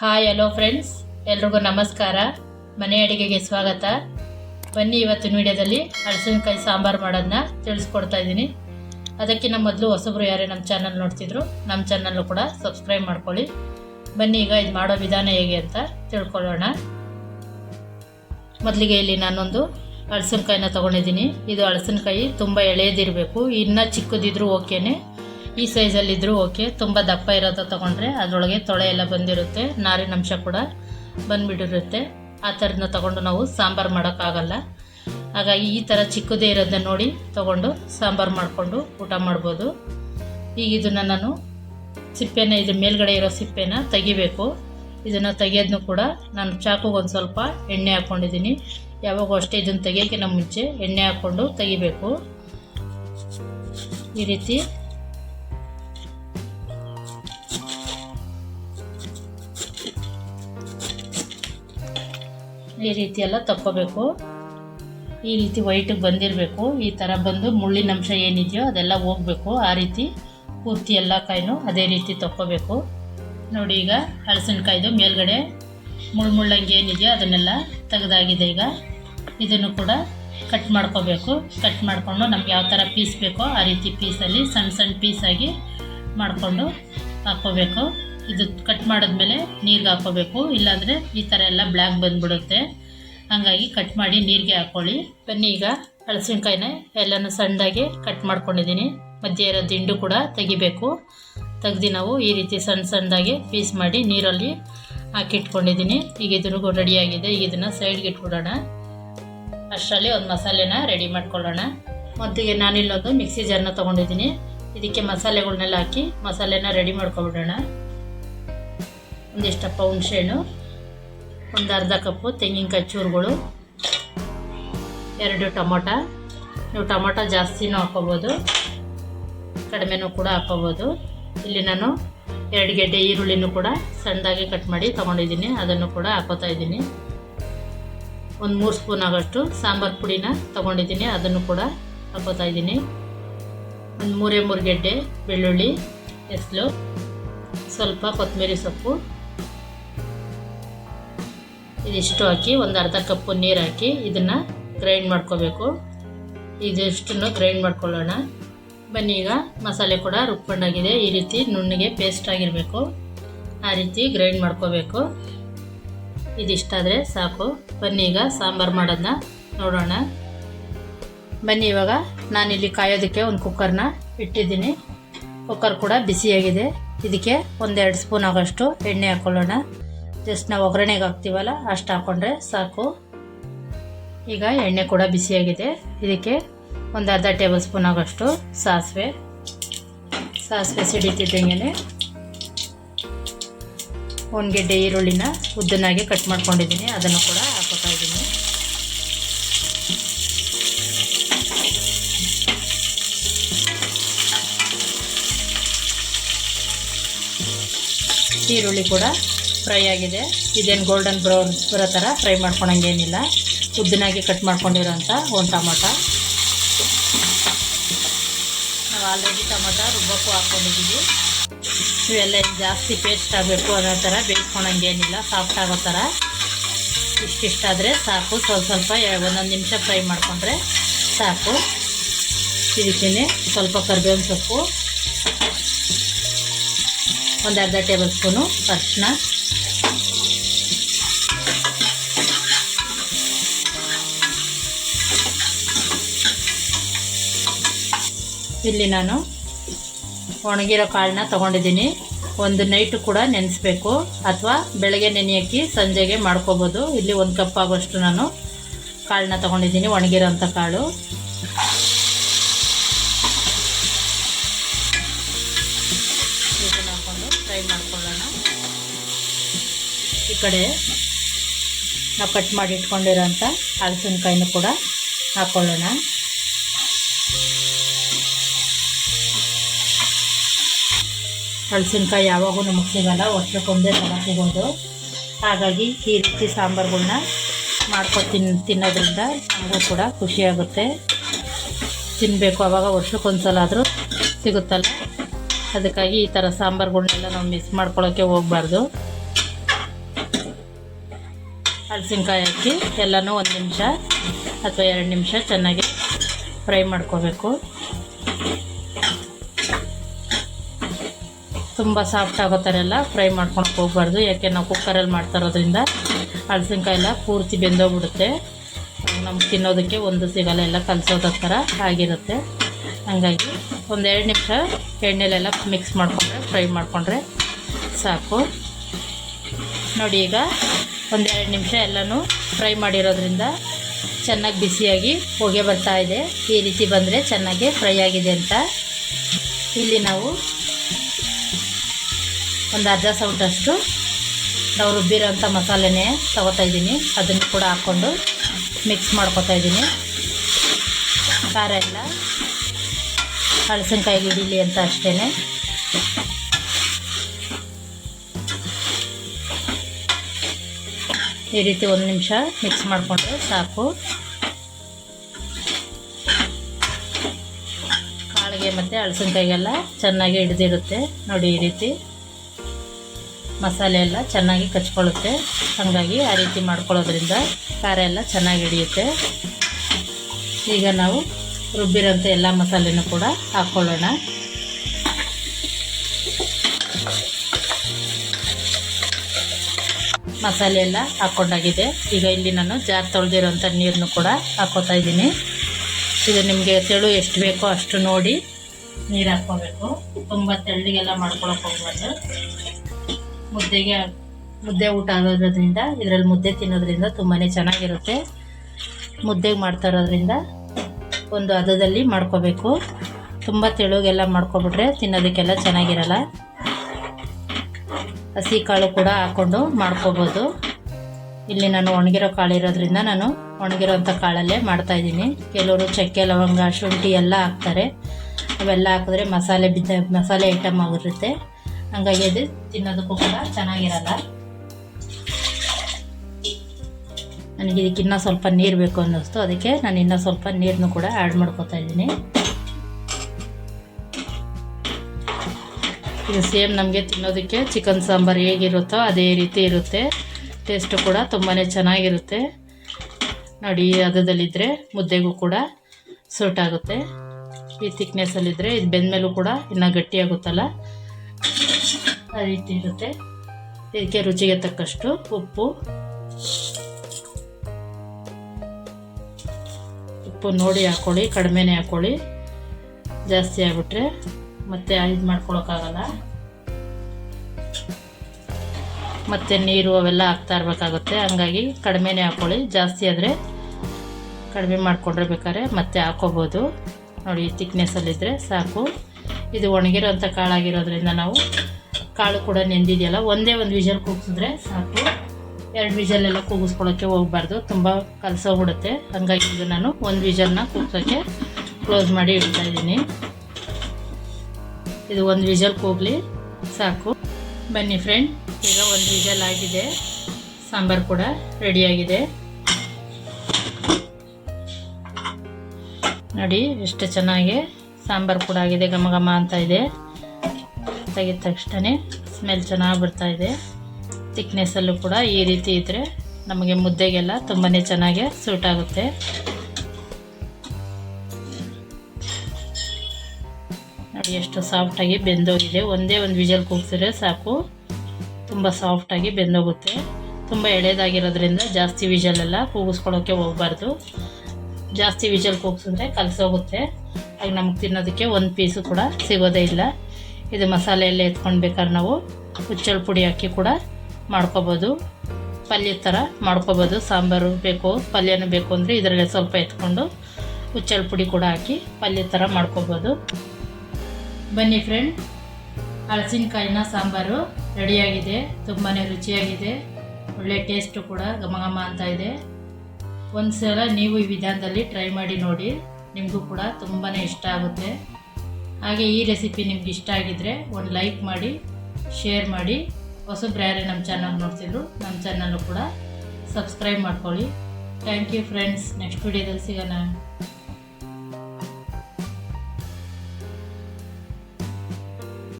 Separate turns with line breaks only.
Hi hello friends ಎಲ್ರಿಗೂ ನಮಸ್ಕಾರ. ಮನೆ ಅಡಿಗೆಗೆ ಸ್ವಾಗತ. ಬನ್ನಿ ಇವತ್ತಿನ ವಿಡಿಯೋದಲ್ಲಿ ಹಳಸಿನಕಾಯಿ ಸಾಂಬಾರು ಮಾಡೋದನ್ನ ತಿಳಿಸ್ಕೊಡ್ತಾ ಇದ್ದೀನಿ. ಅದಕ್ಕಿಂತ ಮೊದಲು ಹೊಸಬ್ರು ಯಾರೇ ನಮ್ಮ ಚಾನಲ್ ನೋಡ್ತಿದ್ರು, ನಮ್ಮ ಚಾನಲ್ಲು ಕೂಡ ಸಬ್ಸ್ಕ್ರೈಬ್ ಮಾಡ್ಕೊಳ್ಳಿ. ಬನ್ನಿ ಈಗ ಇದು ಮಾಡೋ ವಿಧಾನ ಹೇಗೆ ಅಂತ ತಿಳ್ಕೊಳ್ಳೋಣ. ಮೊದಲಿಗೆ ಇಲ್ಲಿ ನಾನೊಂದು ಹಳಸಿನಕಾಯಿನ ತೊಗೊಂಡಿದ್ದೀನಿ. ಇದು ಹಳಸಿನಕಾಯಿ ತುಂಬ ಎಳೆಯದಿರಬೇಕು. ಇನ್ನೂ ಚಿಕ್ಕದಿದ್ರೂ ಓಕೆನೆ ಈ ಸೈಜಲ್ಲಿದ್ದರೂ ಓಕೆ ತುಂಬ ದಪ್ಪ ಇರೋದು ತೊಗೊಂಡ್ರೆ ಅದರೊಳಗೆ ತೊಳೆ ಎಲ್ಲ ಬಂದಿರುತ್ತೆ, ನಾರಿನ ಅಂಶ ಕೂಡ ಬಂದ್ಬಿಟ್ಟಿರುತ್ತೆ. ಆ ಥರದ್ನ ತೊಗೊಂಡು ನಾವು ಸಾಂಬಾರು ಮಾಡೋಕ್ಕಾಗಲ್ಲ. ಹಾಗಾಗಿ ಈ ಥರ ಚಿಕ್ಕದೇ ಇರೋದನ್ನ ನೋಡಿ ತೊಗೊಂಡು ಸಾಂಬಾರು ಮಾಡಿಕೊಂಡು ಊಟ ಮಾಡ್ಬೋದು. ಈಗ ಇದನ್ನು ನಾನು ಸಿಪ್ಪೆನ, ಇದು ಮೇಲ್ಗಡೆ ಇರೋ ಸಿಪ್ಪೆನ ತೆಗಿಬೇಕು. ಇದನ್ನು ತೆಗಿಯೋದನ್ನು ಕೂಡ ನಾನು ಚಾಕುಗೆ ಒಂದು ಸ್ವಲ್ಪ ಎಣ್ಣೆ ಹಾಕ್ಕೊಂಡಿದ್ದೀನಿ ಯಾವಾಗೂ ಅಷ್ಟೇ ಇದನ್ನು ತೆಗಿಯೋಕ್ಕಿಂತ ಮುಂಚೆ ಎಣ್ಣೆ ಹಾಕ್ಕೊಂಡು ತೆಗಿಬೇಕು. ಈ ರೀತಿ ಈ ರೀತಿ ಎಲ್ಲ ತಕ್ಕೋಬೇಕು. ಈ ರೀತಿ ವೈಟಿಗೆ ಬಂದಿರಬೇಕು. ಈ ಥರ ಬಂದು ಮುಳ್ಳಿನ ಅಂಶ ಏನಿದೆಯೋ ಅದೆಲ್ಲ ಹೋಗಬೇಕು. ಆ ರೀತಿ ಪೂರ್ತಿ ಎಲ್ಲ ಕಾಯಿನೂ ಅದೇ ರೀತಿ ತಕ್ಕೋಬೇಕು. ನೋಡಿ ಈಗ ಹಳಸಿನಕಾಯ್ದು ಮೇಲ್ಗಡೆ ಮುಳ್ಳು ಮುಳ್ಳಂಗೆ ಏನಿದೆಯೋ ಅದನ್ನೆಲ್ಲ ತೆಗೆದಾಗಿದೆ ಈಗ. ಇದನ್ನು ಕೂಡ ಕಟ್ ಮಾಡ್ಕೋಬೇಕು. ಕಟ್ ಮಾಡಿಕೊಂಡು ನಮ್ಗೆ ಯಾವ ಥರ ಪೀಸ್ ಬೇಕೋ ಆ ರೀತಿ ಪೀಸಲ್ಲಿ ಸಣ್ಣ ಸಣ್ಣ ಪೀಸಾಗಿ ಮಾಡಿಕೊಂಡು ಹಾಕ್ಕೋಬೇಕು. ಇದು ಕಟ್ ಮಾಡಿದ್ಮೇಲೆ ನೀರಿಗೆ ಹಾಕೋಬೇಕು ಇಲ್ಲಾಂದರೆ ಈ ಥರ ಎಲ್ಲ ಬ್ಲ್ಯಾಕ್ ಬಂದ್ಬಿಡುತ್ತೆ. ಹಾಗಾಗಿ ಕಟ್ ಮಾಡಿ ನೀರಿಗೆ ಹಾಕ್ಕೊಳ್ಳಿ. ಬನ್ನಿ ಈಗ ಹಳಸಿನಕಾಯಿನ ಎಲ್ಲನೂ ಸಣ್ಣದಾಗಿ ಕಟ್ ಮಾಡ್ಕೊಂಡಿದ್ದೀನಿ. ಮಧ್ಯೆ ಇರೋ ದಿಂಡು ಕೂಡ ತೆಗಿಬೇಕು. ತೆಗ್ದು ನಾವು ಈ ರೀತಿ ಸಣ್ಣ ಸಣ್ಣದಾಗಿ ಪೀಸ್ ಮಾಡಿ ನೀರಲ್ಲಿ ಹಾಕಿಟ್ಕೊಂಡಿದ್ದೀನಿ. ಈಗ ಇದನ್ನು ರೆಡಿಯಾಗಿದೆ ಈಗ ಇದನ್ನು ಸೈಡ್ಗೆ ಇಟ್ಬಿಡೋಣ. ಅಷ್ಟರಲ್ಲಿ ಒಂದು ಮಸಾಲೆನ ರೆಡಿ ಮಾಡ್ಕೊಳ್ಳೋಣ. ಮೊದಲಿಗೆ ನಾನಿಲ್ಲೊಂದು ಮಿಕ್ಸಿ ಜಾರ್ನ ತೊಗೊಂಡಿದ್ದೀನಿ. ಇದಕ್ಕೆ ಮಸಾಲೆಗಳನ್ನೆಲ್ಲ ಹಾಕಿ ಮಸಾಲೆನ ರೆಡಿ ಮಾಡ್ಕೊಬಿಡೋಣ. ಒಂದಿಷ್ಟಪ್ಪ ಹುಣಸೆಹಣ್ಣು ಒಂದು ಅರ್ಧ ಕಪ್ಪು ತೆಂಗಿನಕಾಯಿ ಚೂರುಗಳು, ಎರಡು ಟೊಮೊಟ. ನೀವು ಟೊಮೊಟೊ ಜಾಸ್ತಿನೂ ಹಾಕೋಬೋದು ಕಡಿಮೆನೂ ಕೂಡ ಹಾಕೋಬೋದು ಇಲ್ಲಿ ನಾನು ಎರಡು ಗೆಡ್ಡೆ ಈರುಳ್ಳಿನೂ ಕೂಡ ಸಣ್ಣದಾಗಿ ಕಟ್ ಮಾಡಿ ತೊಗೊಂಡಿದ್ದೀನಿ, ಅದನ್ನು ಕೂಡ ಹಾಕೋತಾ ಇದ್ದೀನಿ. ಒಂದು ಮೂರು ಸ್ಪೂನ್ ಆಗೋಷ್ಟು ಸಾಂಬಾರು ಪುಡಿನ ತೊಗೊಂಡಿದ್ದೀನಿ, ಅದನ್ನು ಕೂಡ ಹಾಕೋತಾ ಇದ್ದೀನಿ. ಒಂದು ಮೂರೇ ಮೂರು ಗೆಡ್ಡೆ, ಬೆಳ್ಳುಳ್ಳಿ ಎಸ್ಲು ಸ್ವಲ್ಪ ಕೊತ್ತಂಬರಿ ಸೊಪ್ಪು. ಇದಿಷ್ಟು ಹಾಕಿ, ಒಂದು ಅರ್ಧ ಕಪ್ಪು ನೀರು ಹಾಕಿ ಇದನ್ನು ಗ್ರೈಂಡ್ ಮಾಡ್ಕೋಬೇಕು. ಇದಿಷ್ಟನ್ನು ಗ್ರೈಂಡ್ ಮಾಡ್ಕೊಳ್ಳೋಣ. ಬನ್ನಿ ಈಗ ಮಸಾಲೆ ಕೂಡ ರುಬ್ಕೊಂಡಾಗಿದೆ. ಈ ರೀತಿ ನುಣ್ಣಗೆ ಪೇಸ್ಟ್ ಆಗಿರಬೇಕು. ಆ ರೀತಿ ಗ್ರೈಂಡ್ ಮಾಡ್ಕೋಬೇಕು. ಇದಿಷ್ಟಾದರೆ ಸಾಕು. ಬನ್ನಿ ಈಗ ಸಾಂಬಾರು ಮಾಡೋದನ್ನ ನೋಡೋಣ. ಬನ್ನಿ ಇವಾಗ ನಾನಿಲ್ಲಿ ಕಾಯೋದಕ್ಕೆ ಒಂದು ಕುಕ್ಕರ್ನ ಇಟ್ಟಿದ್ದೀನಿ. ಕುಕ್ಕರ್ ಕೂಡ ಬಿಸಿಯಾಗಿದೆ. ಇದಕ್ಕೆ ಒಂದೆರಡು ಸ್ಪೂನ್ ಆಗೋಷ್ಟು ಎಣ್ಣೆ ಹಾಕ್ಕೊಳ್ಳೋಣ ಜಸ್ಟ್ ನಾವು ಒಗ್ಗರಣೆಗೆ ಹಾಕ್ತೀವಲ್ಲ, ಅಷ್ಟು ಹಾಕ್ಕೊಂಡ್ರೆ ಸಾಕು. ಈಗ ಎಣ್ಣೆ ಕೂಡ ಬಿಸಿಯಾಗಿದೆ. ಇದಕ್ಕೆ ಒಂದು ಅರ್ಧ ಟೇಬಲ್ ಸ್ಪೂನ್ ಆಗೋಷ್ಟು ಸಾಸಿವೆ. ಸಾಸಿವೆ ಸಿಡಿತಿದ್ದಂಗೆ ಒಂದು ಗೆಡ್ಡೆ ಈರುಳ್ಳಿನ ಉದ್ದನಾಗಿ ಕಟ್ ಮಾಡ್ಕೊಂಡಿದ್ದೀನಿ. ಅದನ್ನು ಕೂಡ ಹಾಕೋತಾ ಇದ್ದೀನಿ. ಈರುಳ್ಳಿ ಕೂಡ ಫ್ರೈ ಆಗಿದೆ. ಇದೇನು ಗೋಲ್ಡನ್ ಬ್ರೌನ್ ಬರೋ ಥರ ಫ್ರೈ ಮಾಡ್ಕೊಳಂಗೇನಿಲ್ಲ. ಉದ್ದನಾಗಿ ಕಟ್ ಮಾಡ್ಕೊಂಡಿರೋಂಥ ಒಂದು ಟೊಮೊಟ. ನಾವು ಆಲ್ರೆಡಿ ಟೊಮೊಟೊ ರುಬ್ಬಕ್ಕೂ ಹಾಕ್ಕೊಂಡಿದ್ದೀವಿ ಇವೆಲ್ಲ ಜಾಸ್ತಿ ಪೇಸ್ಟ್ ಆಗಬೇಕು ಅನ್ನೋ ಥರ ಬೇಯಿಸ್ಕೊಳಂಗೇನಿಲ್ಲ ಸಾಫ್ಟ್ ಆಗೋ ಥರ ಇಷ್ಟಿಷ್ಟಾದರೆ ಸಾಕು. ಸ್ವಲ್ಪ ಸ್ವಲ್ಪ ಒಂದೊಂದು ನಿಮಿಷ ಫ್ರೈ ಮಾಡಿಕೊಂಡ್ರೆ ಸಾಕು. ಇದಕ್ಕೇ ಸ್ವಲ್ಪ ಕರಿಬೇವಿನ ಸೊಪ್ಪು, ಒಂದು ಅರ್ಧ ಟೇಬಲ್ ಸ್ಪೂನು ಅರಿಶಿನ ಇಲ್ಲಿ ನಾನು ಒಣಗಿರೋ ಕಾಳನ್ನ ತೊಗೊಂಡಿದ್ದೀನಿ. ಒಂದು ನೈಟು ಕೂಡ ನೆನೆಸ್ಬೇಕು. ಅಥವಾ ಬೆಳಗ್ಗೆ ನೆನೆಯಕ್ಕಿ ಸಂಜೆಗೆ ಮಾಡ್ಕೋಬೋದು. ಇಲ್ಲಿ ಒಂದು ಕಪ್ ಆಗೋಷ್ಟು ನಾನು ಕಾಳನ್ನ ತೊಗೊಂಡಿದ್ದೀನಿ, ಒಣಗಿರೋಂಥ ಕಾಳು. ಹಾಕ್ಕೊಂಡು ಫ್ರೈ ಮಾಡ್ಕೊಳ್ಳೋಣ. ಈ ಕಡೆ ನಾವು ಕಟ್ ಮಾಡಿ ಇಟ್ಕೊಂಡಿರೋಂಥ ಹಲಸಿನಕಾಯಿನೂ ಕೂಡ ಹಾಕ್ಕೊಳ್ಳೋಣ ಹಲಸಿನಕಾಯಿ ಯಾವಾಗೂ ನಮಗೆ ಸಿಗಲ್ಲ ವರ್ಷಕ್ಕೊಂದೇ ಸಲ ಸಿಗೋದು. ಹಾಗಾಗಿ ಈ ರೀತಿ ಸಾಂಬಾರುಗಳ್ನ ಮಾಡ್ಕೊಂಡು ತಿನ್ ತಿನ್ನೋದ್ರಿಂದ ನಮಗೂ ಕೂಡ ಖುಷಿಯಾಗುತ್ತೆ ತಿನ್ನಬೇಕು ಆವಾಗ ವರ್ಷಕ್ಕೊಂದು ಸಲ ಆದರೂ ಸಿಗುತ್ತಲ್ಲ? ಅದಕ್ಕಾಗಿ ಈ ಥರ ಸಾಂಬಾರುಗಳನ್ನೆಲ್ಲ ನಾವು ಮಿಸ್ ಮಾಡ್ಕೊಳ್ಳೋಕ್ಕೆ ಹೋಗಬಾರ್ದು. ಹಲಸಿನಕಾಯಿ ಹಾಕಿ ಎಲ್ಲನೂ ಒಂದು ನಿಮಿಷ ಅಥವಾ ಎರಡು ನಿಮಿಷ ಚೆನ್ನಾಗಿ ಫ್ರೈ ಮಾಡ್ಕೋಬೇಕು. ತುಂಬ ಸಾಫ್ಟ್ ಆಗೋ ಥರ ಎಲ್ಲ ಫ್ರೈ ಮಾಡ್ಕೊಂಡು ಹೋಗ್ಬಾರ್ದು. ಯಾಕೆ ನಾವು ಕುಕ್ಕರಲ್ಲಿ ಮಾಡ್ತಾ ಇರೋದ್ರಿಂದ ಹಲಸಿನ್ಕಾಯಿ ಎಲ್ಲ ಪೂರ್ತಿ ಬೆಂದೋಗ್ಬಿಡುತ್ತೆ. ನಮ್ಗೆ ತಿನ್ನೋದಕ್ಕೆ ಒಂದು ಸಿಗಲ್ಲ, ಎಲ್ಲ ಕಲಸೋದ ಥರ ಆಗಿರುತ್ತೆ. ಹಾಗಾಗಿ ಒಂದೆರಡು ನಿಮಿಷ ಎಣ್ಣೆಲೆಲ್ಲ ಮಿಕ್ಸ್ ಮಾಡಿಕೊಂಡ್ರೆ ಫ್ರೈ ಮಾಡಿಕೊಂಡ್ರೆ ಸಾಕು. ನೋಡಿ ಈಗ ಒಂದೆರಡು ನಿಮಿಷ ಎಲ್ಲನೂ ಫ್ರೈ ಮಾಡಿರೋದ್ರಿಂದ ಚೆನ್ನಾಗಿ ಬಿಸಿಯಾಗಿ ಹೊಗೆ ಬರ್ತಾ ಇದೆ. ಈ ರೀತಿ ಬಂದರೆ ಚೆನ್ನಾಗಿ ಫ್ರೈ ಆಗಿದೆ ಅಂತ. ಇಲ್ಲಿ ನಾವು ಒಂದು ಅರ್ಧ ಸೌಟಷ್ಟು ನಾವು ರುಬ್ಬಿರೋಂಥ ಮಸಾಲೆನೇ ತಗೋತಾಯಿದ್ದೀನಿ ಅದನ್ನು ಕೂಡ ಹಾಕ್ಕೊಂಡು ಮಿಕ್ಸ್ ಮಾಡ್ಕೊತಾ ಇದ್ದೀನಿ. ಖಾರ ಎಲ್ಲ ಹಳಸಿನಕಾಯಿ ಹಿಡೀಲಿ ಅಂತ ಅಷ್ಟೇ ಈ ರೀತಿ ಒಂದು ನಿಮಿಷ ಮಿಕ್ಸ್ ಮಾಡಿಕೊಂಡ್ರೆ ಸಾಕು. ಕಾಳಿಗೆ ಮತ್ತು ಹಳಸಿನಕಾಯಿಗೆಲ್ಲ ಚೆನ್ನಾಗಿ ಹಿಡಿದಿರುತ್ತೆ ನೋಡಿ ಈ ರೀತಿ. ಮಸಾಲೆ ಎಲ್ಲ ಚೆನ್ನಾಗಿ ಕಚ್ಕೊಳ್ಳುತ್ತೆ. ಹಾಗಾಗಿ ಆ ರೀತಿ ಮಾಡ್ಕೊಳ್ಳೋದ್ರಿಂದ ಖಾರ ಎಲ್ಲ ಚೆನ್ನಾಗಿ ಹಿಡಿಯುತ್ತೆ. ಈಗ ನಾವು ರುಬ್ಬಿರೋಂಥ ಎಲ್ಲ ಮಸಾಲೆನೂ ಕೂಡ ಹಾಕ್ಕೊಳ್ಳೋಣ. ಮಸಾಲೆ ಎಲ್ಲ ಹಾಕ್ಕೊಂಡಾಗಿದೆ ಈಗ ಇಲ್ಲಿ ನಾನು ಜಾರ್ ತೊಳೆದಿರೋಂಥ ನೀರನ್ನು ಕೂಡ ಹಾಕ್ಕೋತಾ ಇದ್ದೀನಿ. ಇದು ನಿಮಗೆ ತೆಳು ಎಷ್ಟು ಬೇಕೋ ಅಷ್ಟು ನೋಡಿ ನೀರು ಹಾಕ್ಕೋಬೇಕು. ತುಂಬ ತೆಳ್ಳಗೆಲ್ಲ ಮಾಡ್ಕೊಳಕ್ಕೆ ಹೋಗ್ಬಾರ್ದು. ಮುದ್ದೆಗೆ ಮುದ್ದೆ ಊಟ ಆಗೋದ್ರಿಂದ, ಇದರಲ್ಲಿ ಮುದ್ದೆ ತಿನ್ನೋದ್ರಿಂದ ತುಂಬಾ ಚೆನ್ನಾಗಿರುತ್ತೆ. ಮುದ್ದೆಗೆ ಮಾಡ್ತಾ ಇರೋದ್ರಿಂದ ಒಂದು ಹದದಲ್ಲಿ ಮಾಡ್ಕೋಬೇಕು. ತುಂಬ ತೆಳುಗೆಲ್ಲ ಮಾಡ್ಕೊಬಿಟ್ರೆ ತಿನ್ನೋದಕ್ಕೆಲ್ಲ ಚೆನ್ನಾಗಿರಲ್ಲ. ಹಸಿ ಕಾಳು ಕೂಡ ಹಾಕ್ಕೊಂಡು ಮಾಡ್ಕೋಬೋದು. ಇಲ್ಲಿ ನಾನು ಒಣಗಿರೋ ಕಾಳು ಇರೋದ್ರಿಂದ ನಾನು ಒಣಗಿರೋಂಥ ಕಾಳಲ್ಲೇ ಮಾಡ್ತಾಯಿದ್ದೀನಿ ಕೆಲವರು ಚಕ್ಕೆ, ಲವಂಗ, ಶುಂಠಿ ಎಲ್ಲ ಹಾಕ್ತಾರೆ. ಅವೆಲ್ಲ ಹಾಕಿದ್ರೆ ಮಸಾಲೆ ಬಿದ್ದ ಮಸಾಲೆ ಐಟಮ್ ಆಗಿರುತ್ತೆ. ಹಂಗಾಗಿ ಅದು ತಿನ್ನೋದಕ್ಕೂ ಕೂಡ ಚೆನ್ನಾಗಿರಲ್ಲ. ನನಗೆ ಇದಕ್ಕೆ ಇನ್ನೂ ಸ್ವಲ್ಪ ನೀರು ಬೇಕು ಅನ್ನಿಸ್ತು. ಅದಕ್ಕೆ ನಾನು ಇನ್ನೂ ಸ್ವಲ್ಪ ನೀರನ್ನು ಕೂಡ ಆ್ಯಡ್ ಮಾಡ್ಕೋತಾ ಇದ್ದೀನಿ. ಇದು ಸೇಮ್ ನಮಗೆ ತಿನ್ನೋದಕ್ಕೆ ಚಿಕನ್ ಸಾಂಬಾರು ಹೇಗಿರುತ್ತೋ ಅದೇ ರೀತಿ ಇರುತ್ತೆ. ಟೇಸ್ಟು ಕೂಡ ತುಂಬಾ ಚೆನ್ನಾಗಿರುತ್ತೆ. ನೋಡಿ ಹದದಲ್ಲಿದ್ದರೆ ಮುದ್ದೆಗೂ ಕೂಡ ಸೂಟ್ ಆಗುತ್ತೆ. ಈ ಥಿಕ್ನೆಸ್ಸಲ್ಲಿದ್ದರೆ ಇದು ಬೆಂದಮೇಲೂ ಕೂಡ ಇನ್ನೂ ಗಟ್ಟಿಯಾಗುತ್ತಲ್ಲ. ರೀತಿ ಇರುತ್ತೆ. ಇದಕ್ಕೆ ರುಚಿಗೆ ತಕ್ಕಷ್ಟು ಉಪ್ಪು. ಉಪ್ಪು ನೋಡಿ ಹಾಕ್ಕೊಳ್ಳಿ ಕಡಿಮೆನೇ ಹಾಕ್ಕೊಳ್ಳಿ ಜಾಸ್ತಿ ಆಗಿಬಿಟ್ರೆ ಮತ್ತೆ ಇದು ಮಾಡ್ಕೊಳಕ್ಕಾಗಲ್ಲ. ಮತ್ತು ನೀರು ಅವೆಲ್ಲ ಹಾಕ್ತಾ ಇರಬೇಕಾಗುತ್ತೆ. ಹಂಗಾಗಿ ಕಡಿಮೆನೇ ಹಾಕ್ಕೊಳ್ಳಿ ಜಾಸ್ತಿ ಆದರೆ ಕಡಿಮೆ ಮಾಡಿಕೊಂಡ್ರೆ ಬೇಕಾದ್ರೆ ಮತ್ತೆ ಹಾಕ್ಕೋಬೋದು ನೋಡಿ ತಿಕ್ನೆಸ್ಸಲ್ಲಿದ್ದರೆ ಸಾಕು. ಇದು ಒಣಗಿರೋಂಥ ಕಾಳಾಗಿರೋದ್ರಿಂದ ನಾವು ಕಾಳು ಕೂಡ ನೆಂದಿದೆಯಲ್ಲ, ಒಂದೇ ಒಂದು ವಿಷಲ್ ಕೂಗಿಸಿದ್ರೆ ಸಾಕು. ಎರಡು ವಿಷಲೆಲ್ಲ ಕೂಗಿಸ್ಕೊಳ್ಳೋಕ್ಕೆ ಹೋಗ್ಬಾರ್ದು, ತುಂಬ ಕಲಸೋಗ್ಬಿಡುತ್ತೆ ಹಂಗಾಗಿ ಇದು ನಾನು ಒಂದು ವಿಷಲ್ನ ಕೂಗ್ಸೋಕ್ಕೆ ಕ್ಲೋಸ್ ಮಾಡಿ ಇಡ್ತಾ ಇದ್ದೀನಿ. ಇದು ಒಂದು ವಿಷಲ್ ಕೂಗಲಿ, ಸಾಕು. ಬನ್ನಿ ಫ್ರೆಂಡ್, ಈಗ ಒಂದು ವಿಷಲ್ ಆಗಿದೆ. ಸಾಂಬಾರು ಕೂಡ ರೆಡಿಯಾಗಿದೆ ನೋಡಿ, ಎಷ್ಟು ಚೆನ್ನಾಗಿ ಸಾಂಬಾರು ಕೂಡ ಆಗಿದೆ, ಘಮ ಘಮ ಅಂತ ಇದೆ. ತೆಗೆದ ತಕ್ಷಣ ಸ್ಮೆಲ್ ಚೆನ್ನಾಗಿ ಬರ್ತಾ ಇದೆ. ತಿಕ್ನೆಸ್ಸಲ್ಲೂ ಕೂಡ ಈ ರೀತಿ ಇದ್ದರೆ ನಮಗೆ ಮುದ್ದೆಗೆಲ್ಲ ತುಂಬಾ ಚೆನ್ನಾಗಿ ಸೂಟ್ ಆಗುತ್ತೆ. ನೋಡಿ ಎಷ್ಟು ಸಾಫ್ಟಾಗಿ ಬೆಂದೋಗಿದೆ. ಒಂದೇ ಒಂದು ವಿಜಲ್ ಕೂಗ್ಸಿದ್ರೆ ಸಾಕು. ತುಂಬ ಸಾಫ್ಟಾಗಿ ಬೆಂದೋಗುತ್ತೆ. ತುಂಬ ಎಳೆದಾಗಿರೋದ್ರಿಂದ ಜಾಸ್ತಿ ವಿಜಲೆಲ್ಲ ಕೂಗಿಸ್ಕೊಳ್ಳೋಕ್ಕೆ ಹೋಗ್ಬಾರ್ದು. ಜಾಸ್ತಿ ವಿಜಲ್ ಕೂಗ್ಸಿದ್ರೆ ಕಲಸೋಗುತ್ತೆ. ಹಾಗೆ ನಮಗೆ ತಿನ್ನೋದಕ್ಕೆ ಒಂದು ಪೀಸು ಕೂಡ ಸಿಗೋದೇ ಇಲ್ಲ. ಇದು ಮಸಾಲೆ ಎಲ್ಲ ಎತ್ಕೊಂಡು ಬೇಕಾದ್ರೆ ನಾವು ಹುಚ್ಚಲ್ ಪುಡಿ ಹಾಕಿ ಕೂಡ ಮಾಡ್ಕೋಬೋದು. ಪಲ್ಯ ಥರ ಮಾಡ್ಕೊಬೋದು. ಸಾಂಬಾರು ಬೇಕು, ಪಲ್ಯನೂ ಬೇಕು ಅಂದರೆ ಇದರಲ್ಲೇ ಸ್ವಲ್ಪ ಎತ್ಕೊಂಡು ಹುಚ್ಚಲ್ ಪುಡಿ ಕೂಡ ಹಾಕಿ ಪಲ್ಯ ಥರ ಮಾಡ್ಕೊಬೋದು. ಬನ್ನಿ ಫ್ರೆಂಡ್ ಹಳಸಿನಕಾಯಿನ ಸಾಂಬಾರು ರೆಡಿಯಾಗಿದೆ. ತುಂಬಾ ರುಚಿಯಾಗಿದೆ. ಒಳ್ಳೆ ಟೇಸ್ಟು ಕೂಡ ಘಮ ಘಮ ಅಂತ ಇದೆ. ಒಂದು ಸಲ ನೀವು ಈ ವಿಧಾನದಲ್ಲಿ ಟ್ರೈ ಮಾಡಿ ನೋಡಿ. ನಿಮಗೂ ಕೂಡ ತುಂಬಾ ಇಷ್ಟ ಆಗುತ್ತೆ. ಹಾಗೆ ಈ ರೆಸಿಪಿ ನಿಮ್ಗೆ ಇಷ್ಟ ಆಗಿದ್ದರೆ ಒಂದು ಲೈಕ್ ಮಾಡಿ ಶೇರ್ ಮಾಡಿ. ಹೊಸಬ್ರು ಯಾರೇ ನಮ್ಮ ಚಾನಲ್ ನೋಡ್ತಿದ್ರು, ನಮ್ಮ ಚಾನಲ್ಲು ಕೂಡ ಸಬ್ಸ್ಕ್ರೈಬ್ ಮಾಡ್ಕೊಳ್ಳಿ. ಥ್ಯಾಂಕ್ ಯು ಫ್ರೆಂಡ್ಸ್ ನೆಕ್ಸ್ಟ್ ವಿಡಿಯೋದಲ್ಲಿ ಸಿಗೋಣ.